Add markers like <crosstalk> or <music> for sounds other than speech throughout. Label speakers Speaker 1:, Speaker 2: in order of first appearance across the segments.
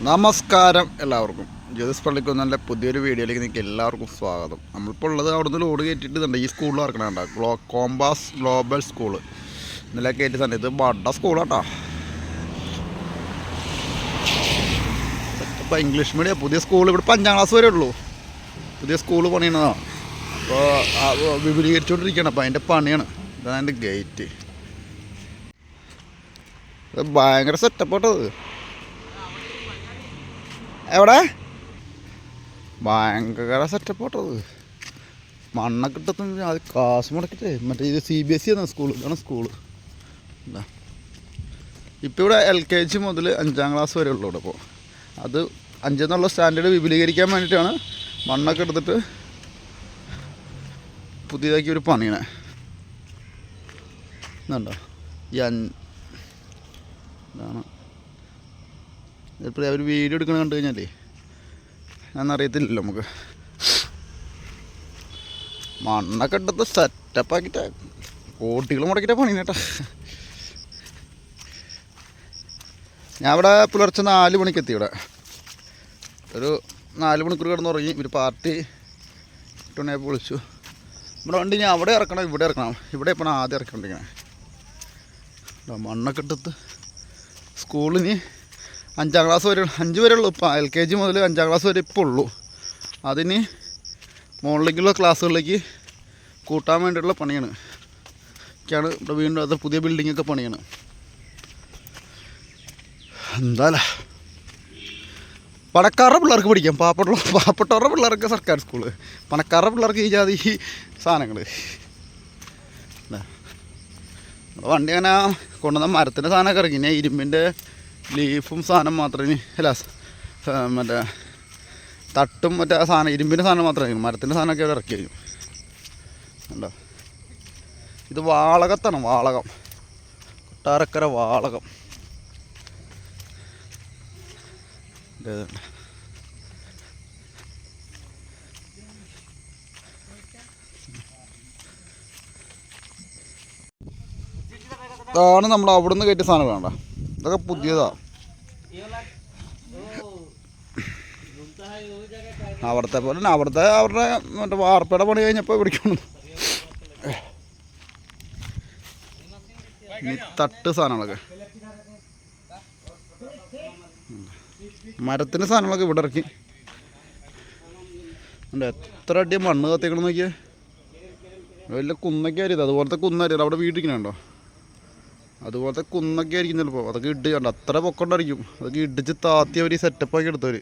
Speaker 1: നമസ്കാരം എല്ലാവർക്കും. ജ്യോതിസ് പള്ളിക്കുന്നതിന്റെ പുതിയൊരു വീഡിയോയിലേക്ക് നിങ്ങൾക്ക് എല്ലാവർക്കും സ്വാഗതം. നമ്മളിപ്പോൾ ഉള്ളത് അവിടുന്ന് ലോഡ് കയറ്റിയിട്ടുണ്ട്. ഈ സ്കൂളിൽ ഇറക്കണേണ്ട ഗ്ലോ കോമ്പാസ് ഗ്ലോബൽ സ്കൂൾ ഇന്നലെ കയറ്റി തന്നെ ഇത് ബഡ സ്കൂളാട്ടോ ഇപ്പോൾ ഇംഗ്ലീഷ് മീഡിയം പുതിയ സ്കൂൾ ഇവിടെ അഞ്ചാം ക്ലാസ് വരെ ഉള്ളൂ. പുതിയ സ്കൂൾ പണിയണതാണ് അപ്പോൾ വിപുലീകരിച്ചുകൊണ്ടിരിക്കുകയാണ് അപ്പോൾ അതിന്റെ പണിയാണ്. ഇതാണ് അതിന്റെ ഗേറ്റ് ഇത് ഭയങ്കര സെറ്റപ്പ് കേട്ടത് എവിടെ? ഭയങ്കര സെറ്റപ്പ് കേട്ടത് മണ്ണ ഇട്ടത്ത് അത് കാശ് മുടക്കിട്ട് മറ്റേ ഇത് സി ബി എസ് സി ആണ് സ്കൂൾ ഇതാണ് സ്കൂൾ ഇപ്പോൾ ഇവിടെ എൽ കെ ജി മുതൽ അഞ്ചാം ക്ലാസ് വരെ ഉള്ളൂ ഇവിടെ ഇപ്പോൾ അത് അഞ്ചെന്നുള്ള സ്റ്റാൻഡേർഡ് വിപുലീകരിക്കാൻ വേണ്ടിയിട്ടാണ് മണ്ണൊക്കെ എടുത്തിട്ട് പുതിയതാക്കി ഒരു പണിയണേ. എന്നുണ്ടോ ഈ അൻ ഇതാണ്. ഇപ്പോൾ അവർ വീഡിയോ എടുക്കണ കണ്ടു കഴിഞ്ഞാലേ എന്നറിയത്തില്ലല്ലോ നമുക്ക്. മണ്ണൊക്കെ എടുത്ത് സെറ്റപ്പാക്കിയിട്ട് കോട്ടികൾ മുടക്കിയിട്ട് പണി കേട്ടാ ഞാൻ ഇവിടെ പുലർച്ചെ നാല് മണിക്ക് എത്തി ഇവിടെ. ഒരു നാല് മണിക്കൂർ കിടന്ന് ഉറങ്ങി ഒരു പാർട്ടി ഇട്ടുണ്ടായപ്പോൾ വിളിച്ചു. നമ്മുടെ വണ്ടി ഞാൻ അവിടെ ഇറക്കണം ഇവിടെ ഇറക്കണം. ഇവിടെ ഇപ്പോൾ ആദ്യം ഇറക്കണ്ടിങ്ങനെ മണ്ണൊക്കെ ഇട്ടത്ത് സ്കൂളിന് അഞ്ചാം ക്ലാസ് വരെ അഞ്ച് വരെ ഉള്ളൂ ഇപ്പോൾ എൽ കെ ജി മുതൽ അഞ്ചാം ക്ലാസ് വരെ ഇപ്പോൾ ഉള്ളൂ. അതിന് മുകളിലേക്കുള്ള ക്ലാസ്സുകളിലേക്ക് കൂട്ടാൻ വേണ്ടിയിട്ടുള്ള പണിയാണ്. ഒക്കെയാണ് ഇവിടെ വീണ്ടും അത് പുതിയ ബിൽഡിങ്ങൊക്കെ പണിയാണ്. എന്തായാലും പണക്കാരുടെ പിള്ളേർക്ക് പഠിക്കാം. പാവപ്പെട്ട പാവപ്പെട്ടവരുടെ പിള്ളേർക്ക് സർക്കാർ സ്കൂൾ. പണക്കാരുടെ പിള്ളേർക്ക് ഈ ജാതി സാധനങ്ങൾ വണ്ടി അങ്ങനെ കൊണ്ടുവന്ന മരത്തിന്റെ സാധനമൊക്കെ ഇറങ്ങി. ഇരുമ്പിന്റെ ലീഫും സാധനം മാത്രമേ അല്ല മറ്റേ തട്ടും മറ്റേ സാധനം ഇരുമ്പിന്റെ സാധനം മാത്രമേ കഴിഞ്ഞു മരത്തിന്റെ സാധനമൊക്കെ അവിടെ ഇറക്കി കഴിഞ്ഞു ഉണ്ടോ ഇത് വാളകത്താണ് വാളകം. കൊട്ടാരക്കര വാളകം. ാണ് നമ്മൾ അവിടുന്ന് കയറ്റിയ സാധനം വേണ്ട. ഇതൊക്കെ പുതിയതാ. അവിടുത്തെ പോലെ അവിടുത്തെ അവരുടെ മറ്റേ വാർപ്പയുടെ പണി കഴിഞ്ഞപ്പോൾ ഇവിടേക്കാണ് ഇനി തട്ട് സാധനങ്ങളൊക്കെ. മരത്തിന്റെ സാധനങ്ങളൊക്കെ ഇവിടെ ഇറക്കി. എത്ര അടി മണ്ണ് കത്തിക്കണം നോക്കിയേ. വലിയ കുന്നൊക്കെ അരിയത് അതുപോലത്തെ കുന്നായിരിക്കും അവിടെ വീട്ടിരിക്കണുണ്ടോ അതുപോലത്തെ കുന്നൊക്കെ ആയിരിക്കും ചിലപ്പോൾ അതൊക്കെ ഇട്ട് കണ്ട അത്ര പൊക്കണ്ടായിരിക്കും അതൊക്കെ ഇടിച്ച് താത്തി അവർ സെറ്റപ്പാക്കി എടുത്തവർ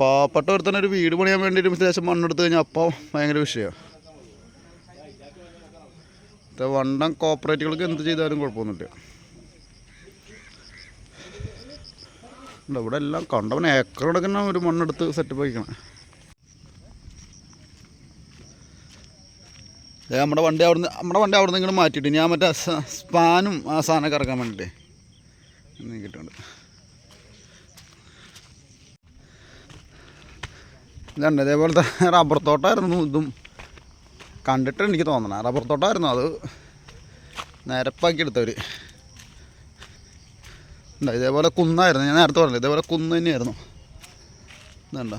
Speaker 1: പാവപ്പെട്ട തന്നെ ഒരു വീട് പണിയാൻ വേണ്ടിയിട്ട് ശേഷം മണ്ണെടുത്ത് കഴിഞ്ഞാൽ അപ്പം ഭയങ്കര വിഷയമാണ് വണ്ടം കോപ്പറേറ്റുകൾക്ക് എന്ത് ചെയ്താലും കുഴപ്പമൊന്നുമില്ല. ഇവിടെ എല്ലാം കണ്ടവൻ ഏക്കർ കിടക്കുന്ന ഒരു മണ്ണെടുത്ത് സെറ്റപ്പ് ആക്കിക്കണം. നമ്മുടെ വണ്ടി അവിടുന്ന് നമ്മുടെ വണ്ടി അവിടുന്ന് ഇങ്ങോട്ട് മാറ്റിയിട്ട് ഞാൻ മറ്റേ സ്പാനും ആ സാധനമൊക്കെ ഇറക്കാൻ വേണ്ടിയിട്ടേ നീക്കിയിട്ടുണ്ട് ഇതുണ്ട് ഇതേപോലത്തെ റബ്ബർ തോട്ടമായിരുന്നു ഇതും. കണ്ടിട്ട് എനിക്ക് തോന്നണം റബ്ബർ തോട്ടമായിരുന്നു അത് നിരപ്പാക്കി എടുത്തവർ ഇതേപോലെ കുന്നായിരുന്നു ഞാൻ നേരത്തെ പറഞ്ഞില്ല ഇതേപോലെ കുന്ന് തന്നെയായിരുന്നു. ഇതുണ്ടോ?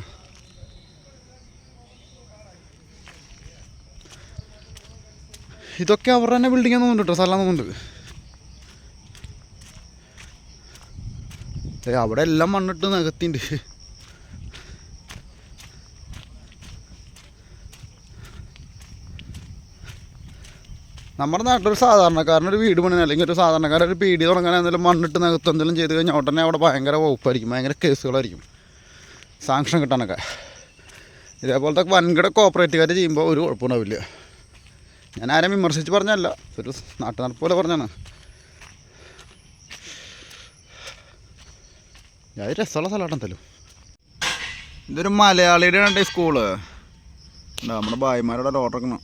Speaker 1: ഇതൊക്കെ അവരുടെ തന്നെ ബിൽഡിംഗ് തോന്നുന്നുണ്ട് കേട്ടോ സ്ഥലം തോന്നുന്നുണ്ട് അവിടെ എല്ലാം മണ്ണിട്ട് നികത്തിണ്ട്. നമ്മുടെ നാട്ടിലൊരു സാധാരണക്കാരനൊരു വീട് പണിയാൻ അല്ലെങ്കിൽ ഒരു സാധാരണക്കാരൻ ഒരു പീടി തുടങ്ങാൻ എന്തെങ്കിലും മണ്ണിട്ട് നികത്ത് എന്തെങ്കിലും ചെയ്ത് കഴിഞ്ഞാൽ ഉടനെ അവിടെ ഭയങ്കര വകുപ്പായിരിക്കും ഭയങ്കര കേസുകളായിരിക്കും. സാങ്ഷൻ കിട്ടാനൊക്കെ. ഇതേപോലത്തെ വൻകിട കോപ്പറേറ്റുകാർ ചെയ്യുമ്പോൾ ഒരു കുഴപ്പമുണ്ടാവില്ല ഞാൻ ആരെയും വിമർശിച്ച് പറഞ്ഞല്ല ഒരു നാട്ടു നടപ്പ് പോലെ പറഞ്ഞാണ് ഞാൻ രസമുള്ള സ്ഥലമാട്ടം എന്തായാലും ഇതൊരു മലയാളിയുടെ ഉണ്ട് സ്കൂൾ നമ്മുടെ ഭായിമാരോടെ ഓർഡർ എടുക്കണം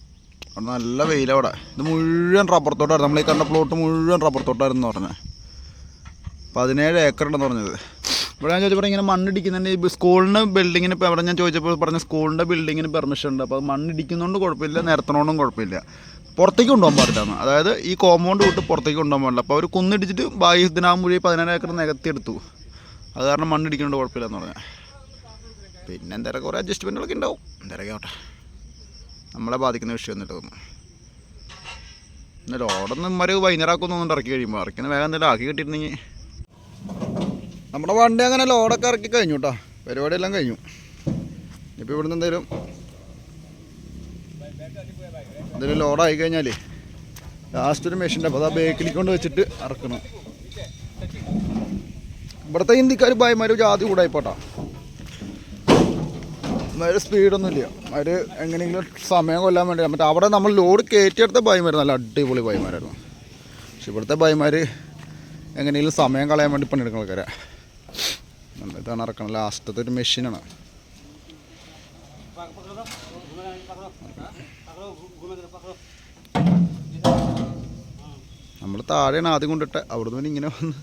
Speaker 1: അവിടെ നല്ല വെയിലവിടെ ഇത് മുഴുവൻ റബ്ബർ തോട്ടമായിരുന്നു നമ്മൾ ഈ കണ്ട പ്ലോട്ട് മുഴുവൻ റബ്ബർ തോട്ടമായിരുന്നു പറഞ്ഞത്. പതിനേഴ് ഏക്കർ ഉണ്ടെന്ന് പറഞ്ഞത്. ഇവിടെ ഞാൻ ചോദിച്ചപ്പോൾ ഇങ്ങനെ മണ്ണിടിക്കുന്നുണ്ട്. ഇപ്പോൾ സ്കൂളിന് ബിൽഡിങ്ങിന് ഇപ്പോൾ അവിടെ ഞാൻ ചോദിച്ചപ്പോൾ പറഞ്ഞ സ്കൂളിന്റെ ബിൽഡിങ്ങിന് പെർമിഷൻ ഉണ്ട്. അപ്പോൾ അത് മണ്ണിടിക്കുന്നതുകൊണ്ട് കുഴപ്പമില്ല നിരത്തണോണ്ടും കുഴപ്പമില്ല. പുറത്തേക്ക് കൊണ്ടുപോകാൻ പാടില്ലാന്ന്. അതായത് ഈ കോമ്പൗണ്ട് വിട്ട് പുറത്തേക്ക് കൊണ്ടുപോകാൻ പാടില്ല. അപ്പോൾ അവർ കുന്നിടിച്ചിട്ട് ബാഹ്യ ഇതിനാകുമ്പോഴേ പതിനായിരം ഏക്കർ നികത്തിയെടുത്തു. അത് കാരണം മണ്ണിടിക്കുന്നുണ്ട് കുഴപ്പമില്ലെന്ന് പറഞ്ഞാൽ പിന്നെ എന്തായാലും കുറേ അഡ്ജസ്റ്റ്മെന്റുകളൊക്കെ ഉണ്ടാവും. എന്തായാലും ആവട്ടെ നമ്മളെ ബാധിക്കുന്ന വിഷയം എന്നിട്ട് തോന്നുന്നു എന്നാലും ഓടൊന്നും ഇമ്മര് ആക്കുമെന്നൊന്നും ഇറക്കി കഴിയുമ്പോൾ ഇറക്കുന്ന വേഗം എന്തെങ്കിലും ആക്കി കിട്ടിയിട്ടുണ്ടെങ്കിൽ നമ്മുടെ വണ്ടി അങ്ങനെ ലോഡൊക്കെ ഇറക്കി കഴിഞ്ഞു കേട്ടോ പരിപാടിയെല്ലാം കഴിഞ്ഞു. ഇപ്പോൾ ഇവിടുന്ന് എന്തെങ്കിലും എന്തെങ്കിലും ലോഡായി കഴിഞ്ഞാൽ ലാസ്റ്റ് ഒരു മെഷീന്റെ അപ്പോൾ അത് ആ ബേക്കിൽ കൊണ്ട് വെച്ചിട്ട് ഇറക്കണം. ഇവിടുത്തെ ഹിന്ദിക്കാർ ഭയമാര് ജാതി കൂടായിപ്പോട്ടാ സ്പീഡൊന്നും ഇല്ല. അവർ എങ്ങനെയെങ്കിലും സമയം കൊല്ലാൻ വേണ്ടി മറ്റേ അവിടെ നമ്മൾ ലോഡ് കയറ്റിയെടുത്ത ബൈമാർ നല്ല അടിപൊളി ഭയമാരായിരുന്നു. പക്ഷെ ഇവിടുത്തെ ഭയമാർ എങ്ങനെയെങ്കിലും സമയം കളയാൻ വേണ്ടി പണിയെടുക്കുന്ന ആൾക്കാരാ. നമ്മൾ ഇതാണ് ഇറക്കണം ലാസ്റ്റത്തെ ഒരു മെഷീനാണ്. നമ്മൾ താഴെയാണ് ആദ്യം കൊണ്ടിട്ട്. അവിടുന്ന് പിന്നെ ഇങ്ങനെ വന്ന്.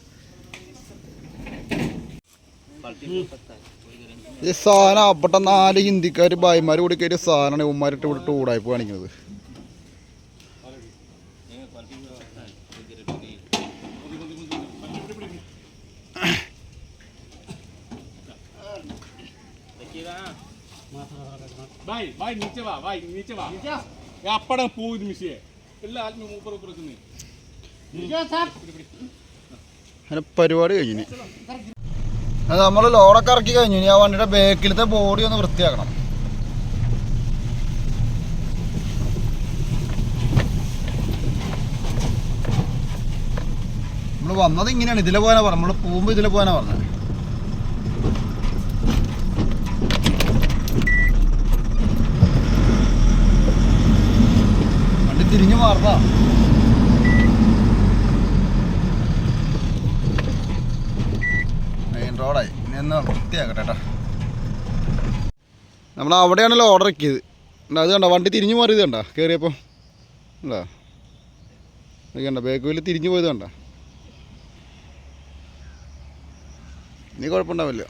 Speaker 1: ഈ സാധനം അവിടെ നാല് ഹിന്ദിക്കാർ ഭായിമാർ കൂടി കയറിയ സാധനമാണ് ഉമ്മാരിട്ട് ഇവിടെ ടൂടായി കാണിക്കുന്നത്
Speaker 2: അപ്പടം പോയി മിസ്സിയെ. എല്ലാ ആദ്യം മൂപ്പർ
Speaker 1: അങ്ങനെ പരിപാടി കഴിഞ്ഞു. അത് നമ്മൾ ലോഡൊക്കെ ഇറക്കി കഴിഞ്ഞു. ഇനി ആ വണ്ടിയുടെ ബാക്കിലത്തെ ബോഡി ഒന്ന് വൃത്തിയാക്കണം. നമ്മൾ വന്നത് ഇങ്ങനെയാണ്. ഇതിലെ പോകാനാ പറഞ്ഞത്. നമ്മൾ പോകുമ്പോൾ ഇതിലെ പോകാനാ പറഞ്ഞത്. തിരിഞ്ഞു മാറുന്ന മെയിൻ റോഡായി ഇനി ഒന്ന് വൃത്തിയാക്കട്ടെ കേട്ടോ നമ്മൾ അവിടെയാണല്ലോ ഓർഡർ ആക്കിയത് അത് കണ്ട വണ്ടി തിരിഞ്ഞു മാറിയത് കണ്ട കയറിയപ്പോൾ ഉണ്ടോ കണ്ട ബാക്ക് വീൽ തിരിഞ്ഞു പോയത് കണ്ട? ഇനി കുഴപ്പമുണ്ടാവില്ല.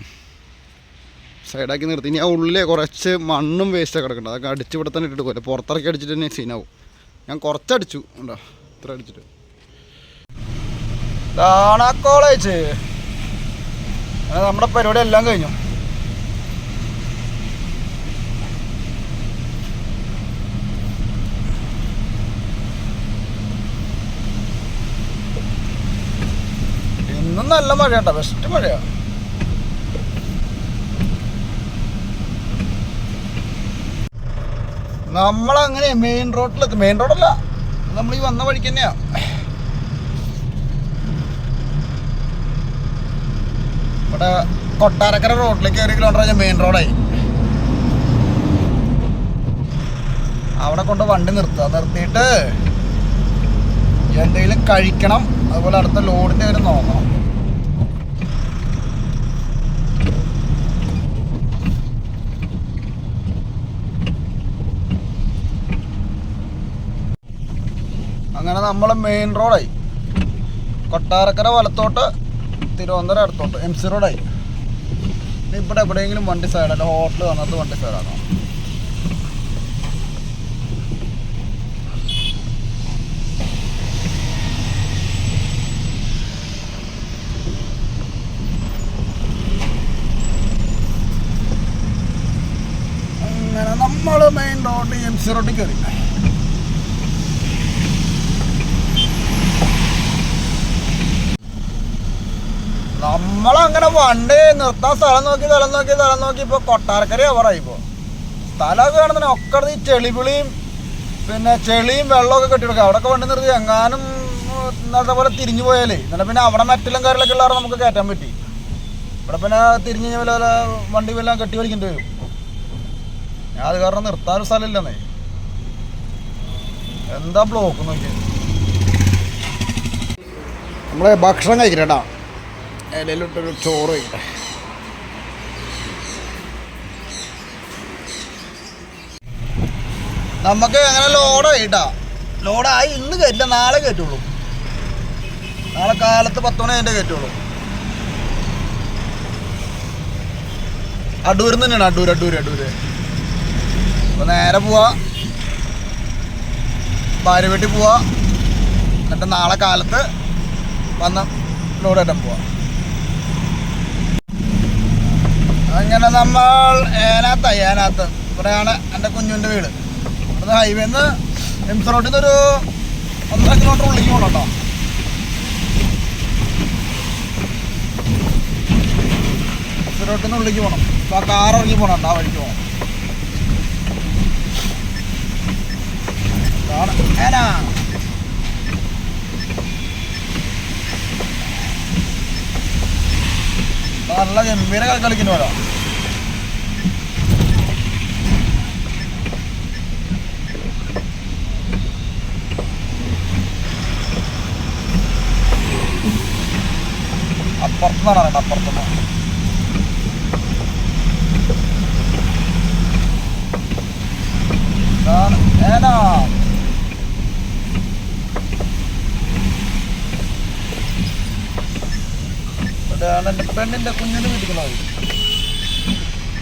Speaker 1: സൈഡാക്കി നിർത്തി. ഇനി ആ ഉള്ളിലെ കുറച്ച് മണ്ണും വേസ്റ്റൊക്കെ കിടക്കണ്ട. അതൊക്കെ അടിച്ച് തന്നെ ഇട്ടിട്ട് പോലെ പുറത്തിറക്കി അടിച്ചിട്ട് തന്നെ സീനാവും ഞാൻ കുറച്ചടിച്ചു. ഉണ്ടോ ഇത്ര അടിച്ചിട്ട് ഇതാണ് കോളേജ് അങ്ങനെ നമ്മുടെ പരിപാടി എല്ലാം കഴിഞ്ഞു. ഇന്നും നല്ല മഴ ബെസ്റ്റ് മഴയാ. നമ്മളങ്ങനെ മെയിൻ റോഡിലെത്തും മെയിൻ റോഡല്ല നമ്മൾ ഈ വന്ന വഴിക്ക് തന്നെയാ. ഇവിടെ കൊട്ടാരക്കര റോഡിലേക്ക് ഒരു കിലോമീറ്റർ കഴിഞ്ഞാൽ മെയിൻ റോഡായി അവിടെ കൊണ്ട് വണ്ടി നിർത്തുക. നിർത്തിയിട്ട് എന്തെങ്കിലും കഴിക്കണം. അതുപോലെ അടുത്ത ലോഡിന്റെ കാര്യം നോക്കണം. അങ്ങനെ നമ്മൾ മെയിൻ റോഡായി കൊട്ടാരക്കര വലത്തോട്ട് തിരുവനന്തപുരം അടുത്തോട്ട് എം സി റോഡായി ഇവിടെ എവിടെയെങ്കിലും വണ്ടി സൈഡ് സൈഡല്ല ഹോട്ടൽ വന്നത് വണ്ടി സൈഡാണോ അങ്ങനെ നമ്മൾ മെയിൻ റോഡിൽ എം സി റോഡിൽ കയറി നമ്മളങ്ങനെ വണ്ടി നിർത്താൻ സ്ഥലം നോക്കി സ്ഥലം നോക്കി സ്ഥലം നോക്കി ഇപ്പൊ കൊട്ടാരക്കര അവറായി ഇപ്പൊ സ്ഥലമൊക്കെ കാണുന്ന ഒക്കെ ഈ ചെളിപിളിയും പിന്നെ ചെളിയും വെള്ളമൊക്കെ കെട്ടിയെടുക്കുക അവിടെ വണ്ടി നിർത്തി എങ്ങാനും ഇന്നത്തെ പോലെ തിരിഞ്ഞു പോയാലേ എന്നാലും പിന്നെ അവിടെ മെറ്റലും കാര്യങ്ങളൊക്കെ ഉള്ളവരെ നമുക്ക് കയറ്റാൻ പറ്റി. ഇവിടെ പിന്നെ തിരിഞ്ഞു കഴിഞ്ഞാൽ വണ്ടി വല്ലതും കെട്ടി വലിക്കേണ്ടി വരും. ഞാൻ അത് കാരണം നിർത്താനൊരു സ്ഥലമില്ലെന്നേ എന്താ ബ്ലോക്ക് നോക്കിയത് നമ്മളെ ഭക്ഷണം കഴിക്കട്ടാ ഇടയിലിട്ടൊരു ചോറ്. കഴിക്കട്ടെ നമുക്ക് അങ്ങനെ ലോഡായി കേട്ടാ ലോഡായി ഇന്ന് കയറ്റില്ല നാളെ കയറ്റുള്ളൂ നാളെ കാലത്ത് പത്ത് അതിന്റെ കയറ്റുള്ളൂ അടൂരിൽ നിന്ന് തന്നെയാണ് അടൂർ അടൂർ അടൂർ അപ്പോൾ നേരെ പോവാ. ഭാര്യ വീട്ടിൽ പോവാ. എന്നിട്ട് നാളെ കാലത്ത് വന്ന് ലോഡായിട്ടും പോവാ. അങ്ങനെ നമ്മൾ ഏനാത്ത ഏനാത്ത്. ഇവിടെയാണ് എന്റെ കുഞ്ഞുവിന്റെ വീട്. ഇവിടുന്ന് ഹൈവേന്ന് എംസ് റോഡിൽ നിന്നൊരു ഒന്നര കിലോമീറ്റർ ഉള്ളിൽ പോകണം എംസ് റോഡിൽ നിന്ന് ഉള്ളിലേക്ക് പോകണം അപ്പോൾ ആ കാർ ഇറങ്ങി പോകണം ആ വഴിക്ക് പോകണം നല്ല ഗംഭീര കളി കളിക്കുന്നു പോലെ അപ്പുറത്തുനിന്നാണ് പറയുന്നത് അപ്പുറത്തുനിന്ന് ഇതാണ് ഏന? ഇവിടെയാണ് എന്റെ പെണ്ണിന്റെ കുഞ്ഞിന്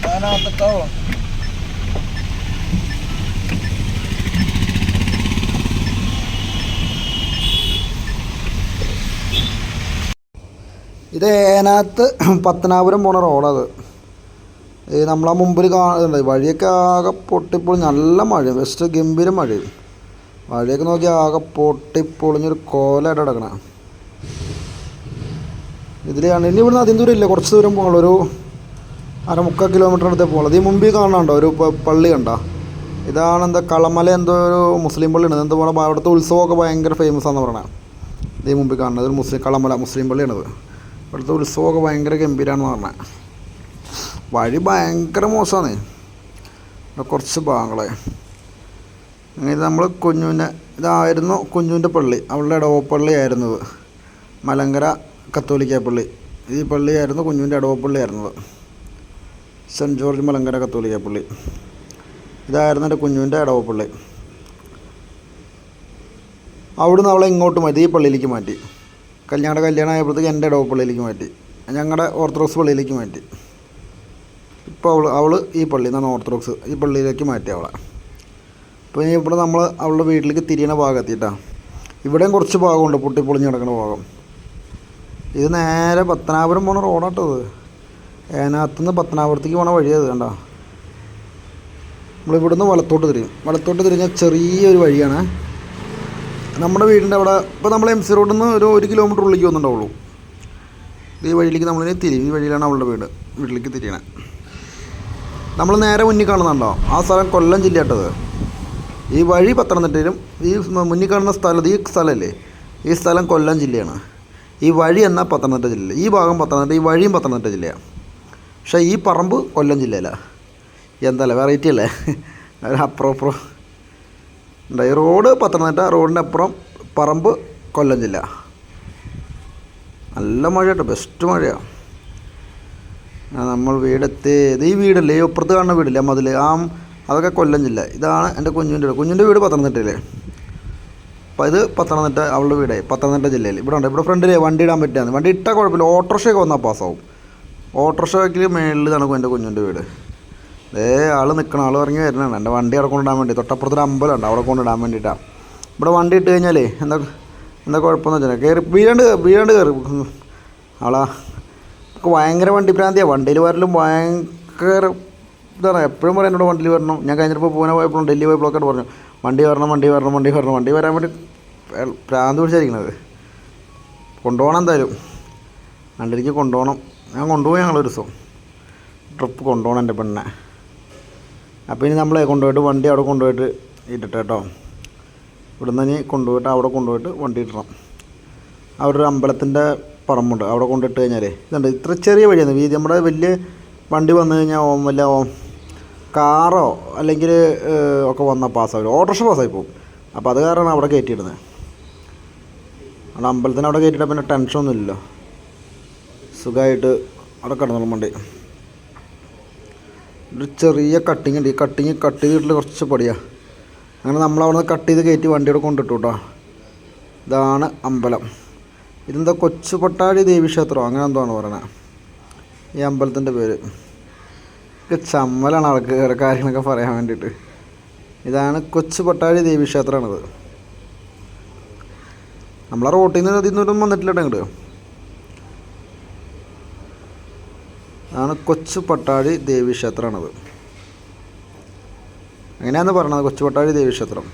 Speaker 1: അതിനകത്തൊക്കെ ഇത് ഏനാത്ത് പത്തനാപുരം പോണ റോഡത്. ഈ നമ്മളാ മുമ്പിൽ കാണുന്നുണ്ട് വഴിയൊക്കെ ആകെ പൊട്ടിപ്പോൾ നല്ല മഴ വെസ്റ്റ് ഗംഭീര മഴ. വഴിയൊക്കെ നോക്കി ആകെ പൊട്ടിപ്പൊളിഞ്ഞൊരു കോലായിട്ട് കിടക്കണ. ഇതിലാണ് ഇനി ഇവിടുന്ന് അധികം ദൂരം ഇല്ല കുറച്ച് ദൂരം പോകണം ഒരു അര മുക്കാൽ കിലോമീറ്റർ അടുത്തേ പോകണം ഈ മുമ്പിൽ കാണാണ്ടോ ഒരു പള്ളി കണ്ടോ? ഇതാണ് എന്താ കളമല എന്തോ ഒരു മുസ്ലിം പള്ളിയാണ്. എന്തോ പറയുക അവിടുത്തെ ഉത്സവമൊക്കെ ഭയങ്കര ഫേമസ് ആണെന്ന് പറയണേ. ഈ മുമ്പിൽ കാണുന്നത് ഒരു മുസ്ലിം കളമല മുസ്ലിം പള്ളിയാണിത്. ഇവിടുത്തെ ഉത്സവമൊക്കെ ഭയങ്കര ഗംഭീരമാണെന്ന് പറഞ്ഞത് വഴി ഭയങ്കര മോശമാണ്. ഇവിടെ കുറച്ച് ഭാഗങ്ങളെ. അങ്ങനെ നമ്മൾ കുഞ്ഞുവിന്റെ ഇതായിരുന്നു കുഞ്ഞുവിന്റെ പള്ളി. അവളുടെ ഇടവപ്പള്ളി ആയിരുന്നത് മലങ്കര കത്തോലിക്ക പള്ളി. ഈ പള്ളിയായിരുന്നു കുഞ്ഞുവിന്റെ ഇടവപ്പള്ളി ആയിരുന്നത്. സെന്റ് ജോർജ് മലങ്കര കത്തോലിക്ക പള്ളി. ഇതായിരുന്നു എന്റെ കുഞ്ഞുവിന്റെ ഇടവപ്പള്ളി. അവിടുന്ന് അവളെ ഇങ്ങോട്ട് മാറ്റി ഈ പള്ളിയിലേക്ക് മാറ്റി. കല്യാണ കല്യാണം ആയപ്പോഴത്തേക്ക് എന്റെ ഇടവപ്പള്ളിയിലേക്ക് മാറ്റി. ഞങ്ങളുടെ ഓർത്തഡോക്സ് പള്ളിയിലേക്ക് മാറ്റി. ഇപ്പോൾ അവൾ അവൾ ഈ പള്ളി നിന്നാണ് ഓർത്തഡോക്സ് ഈ പള്ളിയിലേക്ക് മാറ്റി അവളെ. അപ്പോൾ ഇനി ഇവിടെ നമ്മൾ അവളുടെ വീട്ടിലേക്ക് തിരിയണ ഭാഗം എത്തിയിട്ടാണ് ഇവിടെയും കുറച്ച് ഭാഗമുണ്ട് പൊട്ടി പൊളിഞ്ഞ് കിടക്കുന്ന ഭാഗം. ഇത് നേരെ പത്തനാപുരം പോണ റോഡാട്ടത് ഏനാത്തുനിന്ന് പത്തനാപുരത്തേക്ക് പോണ വഴിയത് കണ്ടോ. നമ്മളിവിടുന്ന് വലത്തോട്ട് തിരിയും. വലത്തോട്ട് തിരിഞ്ഞാൽ ചെറിയൊരു വഴിയാണ്. നമ്മുടെ വീടിന്റെ അവിടെ ഇപ്പോൾ നമ്മൾ എം സി റോഡിൽ നിന്ന് ഒരു ഒരു കിലോമീറ്റർ ഉള്ളിലേക്ക് വന്നിട്ടുണ്ടാവുള്ളൂ. ഈ വഴിയിലേക്ക് നമ്മളിനി തിരിയും. ഈ വഴിയിലാണ് അവളുടെ വീട്. വീട്ടിലേക്ക് തിരിയണേ. നമ്മൾ നേരെ മുന്നിൽ കാണുന്നുണ്ടോ? ആ സ്ഥലം കൊല്ലം ജില്ലയാട്ടത് ഈ വഴി പത്തനംതിട്ടയിലും ഈ മുന്നിൽ കാണുന്ന സ്ഥലം ഈ സ്ഥലമല്ലേ? ഈ സ്ഥലം കൊല്ലം ജില്ലയാണ്. ഈ വഴി എന്നാൽ പത്തനംതിട്ട ജില്ല? ഈ ഭാഗം പത്തനംതിട്ട ഈ വഴിയും പത്തനംതിട്ട ജില്ലയാണ് പക്ഷേ ഈ പറമ്പ് കൊല്ലം ജില്ലയിലാണ് എന്തല്ലേ വെറൈറ്റി അല്ലേ? <laughs> അപ്രോപ്രോ ഉണ്ട് ഈ റോഡ് പത്തനംതിട്ട റോഡിന്റെ അപ്പുറം പറമ്പ് കൊല്ലം ജില്ല. നല്ല മഴ കേട്ടോ ബെസ്റ്റ് മഴയാണ് നമ്മൾ വീടെത്തി ഇത് ഈ വീടല്ലേ ഈ ഒപ്പുറത്ത് കാണുന്ന വീടില്ലേ മതിൽ ആ അതൊക്കെ കൊല്ലം ജില്ല. ഇതാണ് എന്റെ കുഞ്ഞിന്റെ വീട്. കുഞ്ഞിന്റെ വീട് പത്തനംതിട്ടയില്ലേ അപ്പോൾ ഇത് പത്തനംതിട്ട അവളുടെ വീടായി പത്തനംതിട്ട ജില്ലയിൽ ഇവിടെ ഉണ്ട് ഇവിടെ ഫ്രണ്ടിലേ വണ്ടി ഇടാൻ പറ്റിയാണ് വണ്ടി ഇട്ടാൽ കുഴപ്പമില്ല. ഓട്ടോറിക്ഷയൊക്കെ വന്നാൽ പാസ്സാവും. ഓട്ടോറിക്ഷയ്ക്ക് മേളിൽ നടക്കും എന്റെ കുഞ്ഞിന്റെ വീട്. ഏ ആൾ നിൽക്കണം ആൾ ഇറങ്ങി വരുന്നതാണ് എന്റെ വണ്ടി അവിടെ കൊണ്ടിടാൻ വേണ്ടി. തൊട്ടപ്പുറത്തൊരു അമ്പലമുണ്ട് അവിടെ കൊണ്ടിടാൻ വേണ്ടിയിട്ടാണ് ഇവിടെ വണ്ടി ഇട്ട് കഴിഞ്ഞാലേ എന്താ എന്താ കുഴപ്പമെന്ന് വെച്ചാൽ കയറി വീഴാണ്ട് വീഴാണ്ട് കയറി ആളാ നമുക്ക് ഭയങ്കര വണ്ടി ഭ്രാന്തിയാണ് വണ്ടിയിൽ വരലും ഭയങ്കര ഇതാണ്. എപ്പോഴും പറയാം എന്നോട് വണ്ടിയിൽ വരണം. ഞാൻ കഴിഞ്ഞപ്പോൾ പൂനെ പോയപ്പോഴും ഡൽഹി പോയപ്പോഴൊക്കെ പറഞ്ഞു. വണ്ടി വരണം വണ്ടി വരണം വണ്ടി വരണം. വണ്ടി വരാൻ വേണ്ടി പ്രാന്ത് പിടിച്ചായിരിക്കണത് കൊണ്ടുപോകണം എന്തായാലും. വണ്ടിയിലേക്ക് കൊണ്ടുപോകണം. ഞാൻ കൊണ്ടുപോയി ഞങ്ങളൊരു ദിവസം. ട്രിപ്പ് കൊണ്ടുപോകണം എന്റെ പെണ്ണെ. അപ്പോൾ ഇനി നമ്മളെ കൊണ്ടുപോയിട്ട് വണ്ടി അവിടെ കൊണ്ടുപോയിട്ട് ഇട്ടിട്ട് കേട്ടോ. ഇവിടുന്ന് ഇനി കൊണ്ടുപോയിട്ട് അവിടെ കൊണ്ടുപോയിട്ട് വണ്ടി ഇടണം. അവിടെ ഒരു അമ്പലത്തിന്റെ പറമ്പുണ്ട്. അവിടെ കൊണ്ടിട്ട് കഴിഞ്ഞാൽ ഇതുണ്ട്. ഇത്ര ചെറിയ വഴിയാണ്. വീതി നമ്മുടെ വലിയ വണ്ടി വന്നു കഴിഞ്ഞാൽ വല്ല ഓ- കാറോ അല്ലെങ്കിൽ ഒക്കെ വന്നാൽ പാസ്സാവില്ല ഓട്ടോറിക്ഷ പാസ്സായി പോകും അപ്പോൾ അത് കാരണമാണ് അവിടെ കയറ്റിയിടുന്നത്. അവിടെ അമ്പലത്തിന് അവിടെ കയറ്റിയിട്ടാൽ പിന്നെ ടെൻഷനൊന്നുമില്ലല്ലോ സുഖമായിട്ട് അവിടെ കിടന്നോളും വണ്ടി. ഒരു ചെറിയ കട്ടിങ് ഉണ്ട്. ഈ കട്ടിങ് കട്ട് ചെയ്തിട്ട് കുറച്ച് പടിയാണ് അങ്ങനെ നമ്മൾ അവിടെ നിന്ന് കട്ട് ചെയ്ത് കയറ്റി വണ്ടിയുടെ കൊണ്ടിട്ടു കേട്ടോ ഇതാണ് അമ്പലം. ഇതെന്താ കൊച്ചു ദേവി ദേവീക്ഷേത്രം അങ്ങനെ എന്തോ ആണ് ഈ അമ്പലത്തിന്റെ പേര്. ചമ്മലാണ് ആൾക്ക് വേറെ കാര്യങ്ങളൊക്കെ പറയാൻ വേണ്ടിയിട്ട്. ഇതാണ് കൊച്ചു ദേവി ദേവീക്ഷേത്രമാണിത് നമ്മളെ റോട്ടിൽ നിന്ന് അതിൽ നിന്നൊന്നും വന്നിട്ടില്ല കേട്ടോ അതാണ് കൊച്ചു പട്ടാഴി ദേവീക്ഷേത്രമാണത് അങ്ങനെയാണെന്ന് പറഞ്ഞത് കൊച്ചു പട്ടാഴി ദേവീക്ഷേത്രം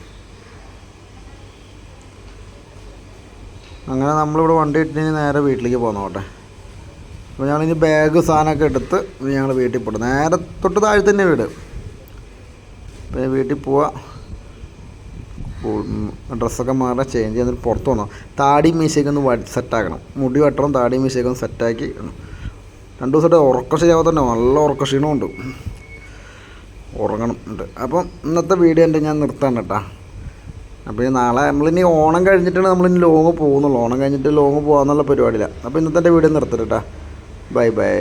Speaker 1: അങ്ങനെ നമ്മളിവിടെ വണ്ടി ഇട്ടിന് നേരെ വീട്ടിലേക്ക് പോന്നോട്ടെ അപ്പോൾ ഞങ്ങളിനി ബാഗ് സാധനമൊക്കെ എടുത്ത് ഞങ്ങൾ വീട്ടിൽ പോകും നേരെ തൊട്ട് താഴെ തന്നെ വീട്. പിന്നെ വീട്ടിൽ പോവാ. ഡ്രസ്സൊക്കെ മാറി ചേഞ്ച് ചെയ്തിട്ട് പുറത്ത് വന്നോ താടി മീശയൊക്കെ ഒന്ന് സെറ്റാക്കണം മുടി വെട്ടണം താടി മീശയൊക്കെ സെറ്റാക്കി രണ്ട് ദിവസമായിട്ട് ഉറക്കം ശരിയാവാതെ തന്നെ നല്ല ഉറക്ക ക്ഷീണമുണ്ട്. ഉറങ്ങണം ഉണ്ട്. അപ്പം ഇന്നത്തെ വീഡിയോ എന്റെ ഞാൻ നിർത്താൻ കേട്ടാ. അപ്പോൾ ഈ നാളെ നമ്മളിനി ഓണം കഴിഞ്ഞിട്ടാണ് നമ്മളിനി ലോങ് പോകുന്നുള്ളൂ. ഓണം കഴിഞ്ഞിട്ട് ലോങ് പോകാന്നുള്ള പരിപാടിയില്ല. അപ്പോൾ ഇന്നത്തെ വീഡിയോ നിർത്തട്ടെ ബൈ ബൈ